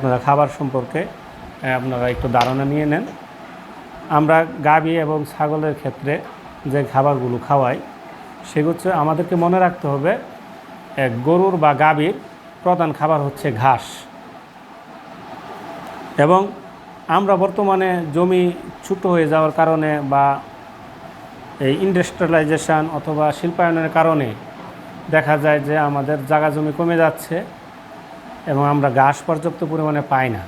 আপনারা খাবার সম্পর্কে আপনারা একটু ধারণা নিয়ে নেন। আমরা গাভী এবং ছাগলের ক্ষেত্রে যে খাবারগুলো খাওয়াই, সেগুলো হচ্ছে আমাদেরকে মনে রাখতে হবে গরুর বা গাভীর প্রধান খাবার হচ্ছে ঘাস। এবং আমরা বর্তমানে জমি ছোটো হয়ে যাওয়ার কারণে বা এই ইন্ডাস্ট্রিয়ালাইজেশন অথবা শিল্পায়নের কারণে দেখা যায় যে আমাদের জায়গা জমি কমে যাচ্ছে। এবং আমরা ঘাস পর্যাপ্ত পরিমাণে পাই না।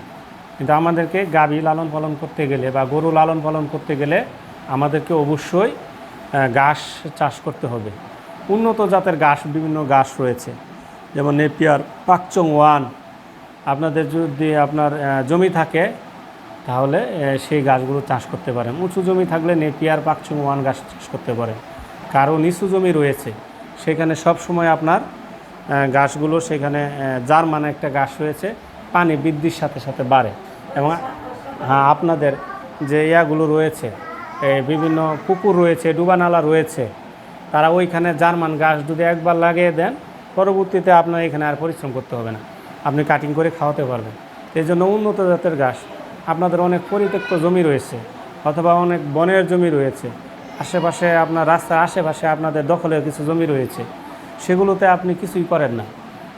কিন্তু আমাদেরকে গাভী লালন পালন করতে গেলে বা গরু লালন পালন করতে গেলে আমাদেরকে অবশ্যই ঘাস চাষ করতে হবে। উন্নত জাতের ঘাস, বিভিন্ন ঘাস রয়েছে। যেমন নেপিয়ার, পাকচং ওয়ান। আপনাদের যদি আপনার জমি থাকে, তাহলে সেই গাছগুলো চাষ করতে পারেন। উঁচু জমি থাকলে নেপিয়ার, পাকচং ওয়ান গাছ চাষ করতে পারেন। কারও নিচু জমি রয়েছে, সেখানে সব সময় আপনার গাছগুলো সেখানে আহ, জার্মান একটা গাছ রয়েছে পানি বৃদ্ধির সাথে সাথে বাড়ে। এবং হ্যাঁ আপনাদের যে ইয়াগুলো রয়েছে বিভিন্ন পুকুর রয়েছে ডুবানালা রয়েছে তারা ওইখানে জার্মান গাছ যদি একবার লাগিয়ে দেন পরবর্তীতে আপনার এখানে আর পরিশ্রম করতে হবে না। আপনি কাটিং করে খাওয়াতে পারবেন। এই জন্য উন্নত জাতের গাছ আপনাদের অনেক পরিত্যক্ত জমি রয়েছে অথবা অনেক বনের জমি রয়েছে আশেপাশে আপনার রাস্তার আশেপাশে আপনাদের দখলের কিছু জমি রয়েছে সেগুলোতে আপনি কিছুই করেন না।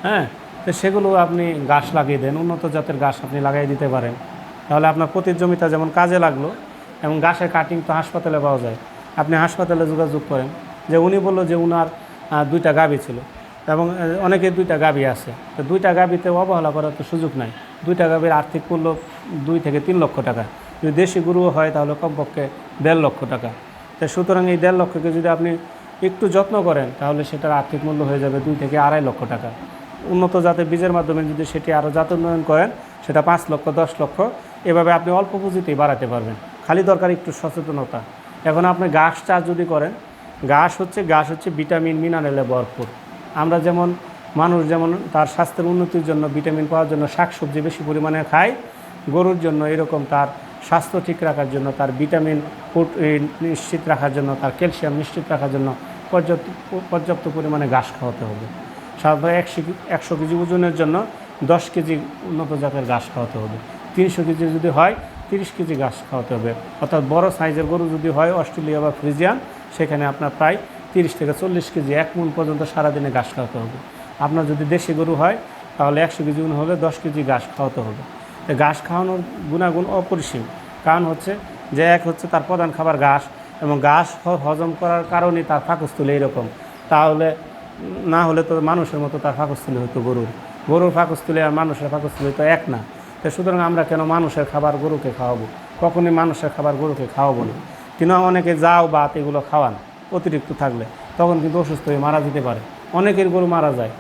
হ্যাঁ? তো সেগুলো আপনি গাছ লাগিয়ে দেন, উন্নত জাতের গাছ আপনি লাগাই দিতে পারেন। তাহলে আপনার প্রতি জমিটা যেমন কাজে লাগল এবং গাছের কাটিং তো হাসপাতালে পাওয়া যায়। আপনি হাসপাতালে যোগাযোগ করেন যে উনি বলল যে উনার দুইটা গাভী ছিল এবং অনেকে দুইটা গাভী আছে। তো দুইটা গাভীতে অবহেলা করার তো সুযোগ নাই। দুইটা গাভীর আর্থিক মূল্য দুই থেকে তিন লক্ষ টাকা। যদি দেশি গরুও হয় তাহলে কমপক্ষে দেড় লক্ষ টাকা। তো সুতরাং এই দেড় লক্ষকে যদি আপনি একটু যত্ন করেন, তাহলে সেটার আর্থিক মূল্য হয়ে যাবে দুই থেকে আড়াই লক্ষ টাকা। উন্নত জাতের বীজের মাধ্যমে যদি সেটি আরও জাত উন্নয়ন করেন, সেটা পাঁচ লক্ষ, দশ লক্ষ, এভাবে আপনি অল্প পুঁজিতেই বাড়াতে পারবেন। খালি দরকার একটু সচেতনতা। এখন আপনি ঘাস চাষ যদি করেন, ঘাস হচ্ছে ঘাস হচ্ছে ভিটামিন, মিনারেলে ভরপুর। আমরা যেমন, মানুষ যেমন তার স্বাস্থ্যের উন্নতির জন্য ভিটামিন পাওয়ার জন্য শাকসবজি বেশি পরিমাণে খায়, গরুর জন্য এরকম তার স্বাস্থ্য ঠিক রাখার জন্য, তার ভিটামিন নিশ্চিত রাখার জন্য, তার ক্যালসিয়াম নিশ্চিত রাখার জন্য পর্যাপ্ত পর্যাপ্ত পরিমাণে ঘাস খাওয়াতে হবে। সাধারণত একশো একশো কেজি ওজনের জন্য দশ কেজি উন্নত জাতের ঘাস খাওয়াতে হবে। তিনশো কেজি যদি হয়, তিরিশ কেজি ঘাস খাওয়াতে হবে। অর্থাৎ বড় সাইজের গরু যদি হয়, অস্ট্রেলিয়া বা ফ্রিজিয়ান, সেখানে আপনার প্রায় তিরিশ থেকে চল্লিশ কেজি, এক মন পর্যন্ত সারাদিনে ঘাস খাওয়াতে হবে। আপনার যদি দেশি গরু হয়, তাহলে একশো কেজি গুণ হলে দশ কেজি ঘাস খাওয়াতে হবে। ঘাস খাওয়ানোর গুণাগুণ অপরিসীম। কারণ হচ্ছে যে, এক হচ্ছে তার প্রধান খাবার ঘাস এবং ঘাস হজম করার কারণে তার ফাঁকস্থলে এরকম তাহলে না হলে তো মানুষের মতো তার ফাঁকস্থলী হতো গরুর। গরুর ফাঁকস্থলী আর মানুষের ফাঁকস্থলী তো এক না। তো সুতরাং আমরা কেন মানুষের খাবার গরুকে খাওয়াবো? কখনই মানুষের খাবার গরুকে খাওয়াবো না। কিন্তু অনেকে যাও বাত এগুলো খাওয়ান অতিরিক্ত থাকলে, তখন কিন্তু অসুস্থ হয়ে মারা যেতে পারে। অনেকের গরু মারা যায়।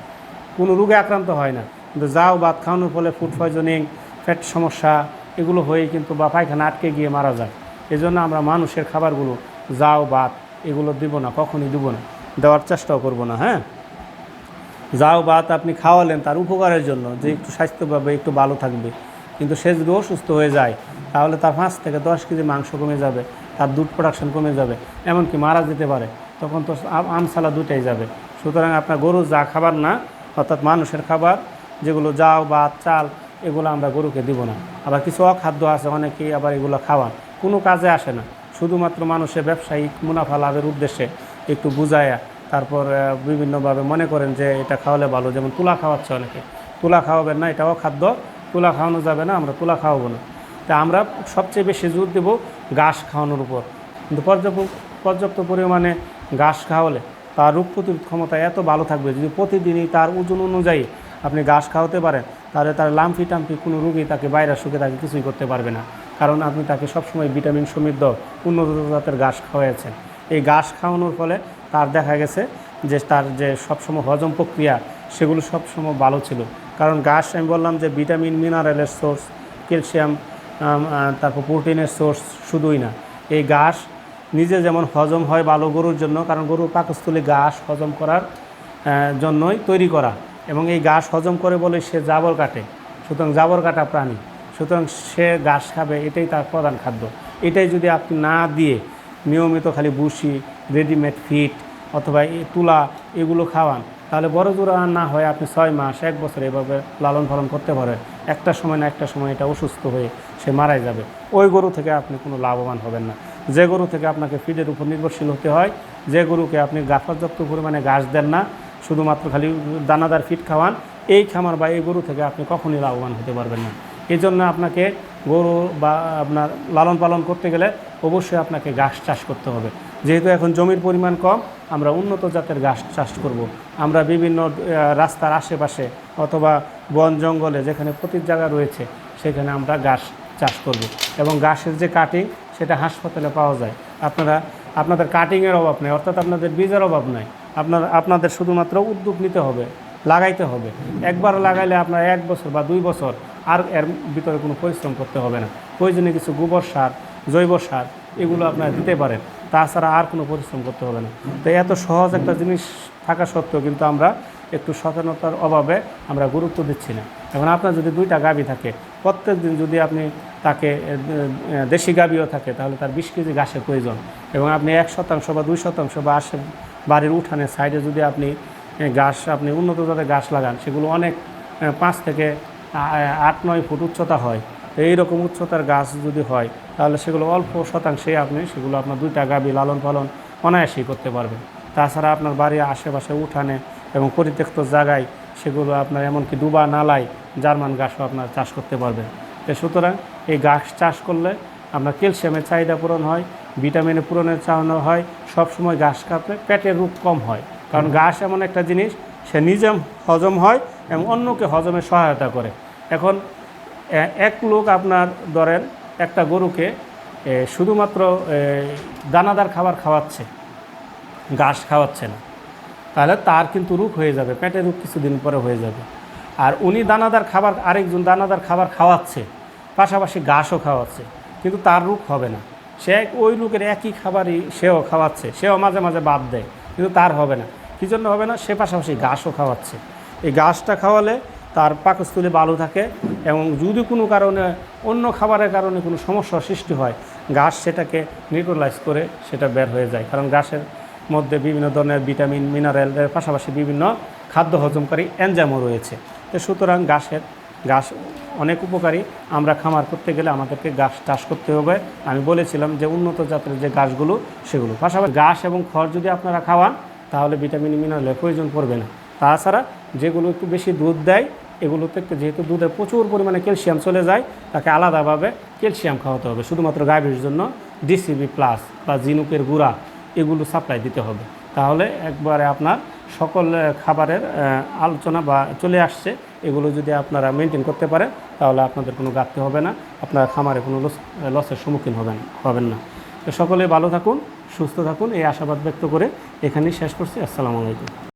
কোনো রোগে আক্রান্ত হয় না। কিন্তু যাও ভাত খাওয়ানোর ফলে ফুড পয়জনিং ফ্যাট সমস্যা এগুলো হয়েই কিন্তু বা পায়খানা আটকে গিয়ে মারা যায়। এই জন্য আমরা মানুষের খাবারগুলো যাও ভাত এগুলো দিব না, কখনই দিব না, দেওয়ার চেষ্টাও করব না হ্যাঁ? যাও ভাত আপনি খাওয়ালেন তার উপকারের জন্য, যে একটু স্বাস্থ্যভাবে একটু ভালো থাকবে, কিন্তু সে যদি অসুস্থ হয়ে যায়, তাহলে তার পাঁচ থেকে দশ কেজি মাংস কমে যাবে, তার দুধ প্রোডাকশন কমে যাবে, এমনকি মারা যেতে পারে, তখন তো আম- আমসালা দুটাই যাবে। সুতরাং আপনার গরু যা খাবার না, অর্থাৎ মানুষের খাবার, যেগুলো যাও ভাত চাল, এগুলো আমরা গরুকে দিব না। আবার কিছু অখাদ্য আছে, অনেকেই আবার এগুলো খাওয়ান। কোনো কাজে আসে না। শুধুমাত্র মানুষের ব্যবসায়িক মুনাফা লাভের উদ্দেশ্যে একটু বুঝায়া, তারপর বিভিন্নভাবে মনে করেন যে এটা খাওয়ালে ভালো। যেমন তুলা খাওয়াচ্ছে অনেকে। তুলা খাওয়াবেন না, এটাও খাদ্য। তুলা খাওয়ানো যাবে না, আমরা তুলা খাওয়াবো না। তা আমরা সবচেয়ে বেশি জোর দেব ঘাস খাওয়ানোর উপর। কিন্তু পর্যাপ্ত পর্যাপ্ত পরিমাণে ঘাস খাওয়ালে তার রোগ প্রতিরোধ ক্ষমতা এত ভালো থাকবে যদি প্রতিদিনই তার ওজন অনুযায়ী আপনি ঘাস খাওয়াতে পারেন, তাহলে তার লাম্পি টাম্পি কোনো রোগী তাকে বাইরে সুখে তাকে কিছুই করতে পারবে না। কারণ আপনি তাকে সবসময় ভিটামিন সমৃদ্ধ, উন্নত জাতের ঘাস খাওয়াইছেন এই ঘাস খাওয়ানোর ফলে তার দেখা গেছে যে তার যে সবসময় হজম প্রক্রিয়া, সেগুলো সবসময় ভালো ছিল। কারণ ঘাস আমি বললাম যে ভিটামিন, মিনারেলের সোর্স, ক্যালসিয়াম তারপর প্রোটিনের সোর্স শুধুই না। এই ঘাস নিজে যেমন হজম হয় ভালো গরুর জন্য, কারণ গরুর পাকস্থলী ঘাস হজম করার জন্যই তৈরি করা। এবং এই ঘাস হজম করে বলে সে জাবর কাটে। সুতরাং জাবর কাটা প্রাণী। সুতরাং সে ঘাস খাবে, এটাই তার প্রধান খাদ্য। এটাই যদি আপনি না দিয়ে নিয়মিত খালি বুসি রেডিমেড ফিট অথবা তুলা এগুলো খাওয়ান, তাহলে বড় জোড়া না হয় আপনি ছয় মাস, এক বছর এভাবে লালন পালন করতে পারেন। একটা সময় না একটা সময় এটা অসুস্থ হয়ে সে মারাই যাবে। ওই গরু থেকে আপনি কোনো লাভবান হবেন না। যে গরু থেকে আপনাকে ফিডের উপর নির্ভরশীল হতে হয়, যে গরুকে আপনি গাফাযুক্ত পরিমাণে ঘাস দেন না, শুধুমাত্র খালি দানাদার ফিট খাওয়ান, এই খামার বা এই গরু থেকে আপনি কখনই লাভবান হতে পারবেন না। এই জন্য আপনাকে গরু বা আপনার লালন পালন করতে গেলে অবশ্যই আপনাকে ঘাস চাষ করতে হবে যেহেতু এখন জমির পরিমাণ কম, আমরা উন্নত জাতের ঘাস চাষ করব। আমরা বিভিন্ন রাস্তার আশেপাশে অথবা বন জঙ্গলে যেখানে প্রতি জায়গা রয়েছে, সেখানে আমরা ঘাস চাষ করব। এবং ঘাসের যে কাটিং সেটা হাসপাতালে পাওয়া যায় আপনারা, আপনাদের কাটিংয়ের অভাব নেই, অর্থাৎ আপনাদের বীজের অভাব নাই আপনার, আপনাদের শুধুমাত্র উদ্যোগ নিতে হবে লাগাইতে হবে। একবার লাগাইলে আপনার এক বছর বা দুই বছর আর এর ভিতরে কোনো পরিশ্রম করতে হবে না। প্রয়োজনে কিছু গোবর সার, জৈব সার এগুলো আপনারা দিতে পারেন। তাছাড়া আর কোনো পরিশ্রম করতে হবে না। তো এত সহজ একটা জিনিস থাকা সত্ত্বেও কিন্তু আমরা একটু সচেতনতার অভাবে আমরা গুরুত্ব দিচ্ছি না। এখন আপনার যদি দুইটা গাভী থাকে, প্রত্যেক দিন যদি আপনি তাকে দেশি গাভীও থাকে, তাহলে তার বিশ কেজি ঘাসের প্রয়োজন। এবং আপনি এক শতাংশ বা দুই শতাংশ বা আশে বাড়ির উঠানের সাইডে যদি আপনি এ, ঘাস আপনি উন্নত জাতের গাছ লাগান সেগুলো অনেক পাঁচ থেকে আট নয় ফুট উচ্চতা হয়। এই রকম উচ্চতার গাছ যদি হয় তাহলে সেগুলো অল্প শতাংশে আপনি সেগুলো আপনার দুইটা গাভী লালন পালন অনায়াসেই করতে পারবেন। তাছাড়া আপনার বাড়ির আশেপাশে উঠানে এবং পরিত্যক্ত জায়গায় সেগুলো আপনার এমনকি ডুবা নালায় জার্মান গাছও আপনার চাষ করতে পারবেন। তো সুতরাং এই গাছ চাষ করলে আপনার ক্যালসিয়ামের চাহিদা পূরণ হয় ভিটামিনের পূরণের চাহিদা হয় সবসময় গাছ কাটলে পেটের রোগ কম হয়। কারণ ঘাস এমন একটা জিনিস, সে নিজে হজম হয় এবং অন্যকে হজমে সহায়তা করে। এখন এক লোক আপনার ধরেন একটা গরুকে শুধুমাত্র দানাদার খাবার খাওয়াচ্ছে, ঘাস খাওয়াচ্ছে না। তাহলে তার কিন্তু রোগ হয়ে যাবে, পেটের রোগ কিছুদিন পরে হয়ে যাবে। আর উনি দানাদার খাবার, আরেকজন দানাদার খাবার খাওয়াচ্ছে, পাশাপাশি ঘাসও খাওয়াচ্ছে, কিন্তু তার রোগ হবে না। সে ওই লোকের একই খাবারই সেও খাওয়াচ্ছে, সেও মাঝে মাঝে বাদ দেয়, কিন্তু তার হবে না। কী জন্য হবে না? সে পাশাপাশি ঘাসও খাওয়াচ্ছে। এই ঘাসটা খাওয়ালে তার পাকস্থলী ভালো থাকে এবং যদি কোনো কারণে অন্য খাবারের কারণে কোনো সমস্যার সৃষ্টি হয়, ঘাস সেটাকে নিউট্রালাইজ করে সেটা বের হয়ে যায়। কারণ ঘাসের মধ্যে বিভিন্ন ধরনের ভিটামিন মিনারেলের পাশাপাশি বিভিন্ন খাদ্য হজমকারী এনজামও রয়েছে। তো সুতরাং ঘাসের, ঘাস অনেক উপকারী। আমরা খামার করতে গেলে আমাদেরকে ঘাস চাষ করতে হবে। আমি বলেছিলাম যে উন্নত জাতের যে ঘাসগুলো, সেগুলো। পাশাপাশি ঘাস এবং খড় যদি আপনারা খাওয়ান তাহলে ভিটামিন মিনারেলের প্রয়োজন পড়বে না। তাছাড়া যেগুলো একটু বেশি দুধ দেয়, এগুলোতে যেহেতু দুধে প্রচুর পরিমাণে ক্যালসিয়াম চলে যায়, তাকে আলাদাভাবে ক্যালসিয়াম খাওয়াতে হবে। শুধুমাত্র গাভীর জন্য ডিসিবি প্লাস বা জিনুকের গুঁড়া এগুলো সাপ্লাই দিতে হবে। তাহলে একবারে আপনার সকল খাবারের আলোচনা বা চলে আসছে। এগুলো যদি আপনারা মেনটেন করতে পারেন, তাহলে আপনাদের কোনো ঘাটতি হবে না। আপনার খামারে কোনো লস লসের সম্মুখীন হবেন হবেন না। তো সকলে ভালো থাকুন। সুস্থ থাকুন এই আশাবাদ ব্যক্ত করে এখানেই শেষ করছি। আসসালামু আলাইকুম।